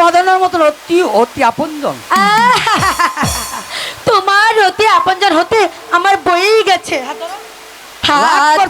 মদনের মতন অতি অতি আপনজন। তোমার অতি আপনজন হতে আমার বই গেছে। হাত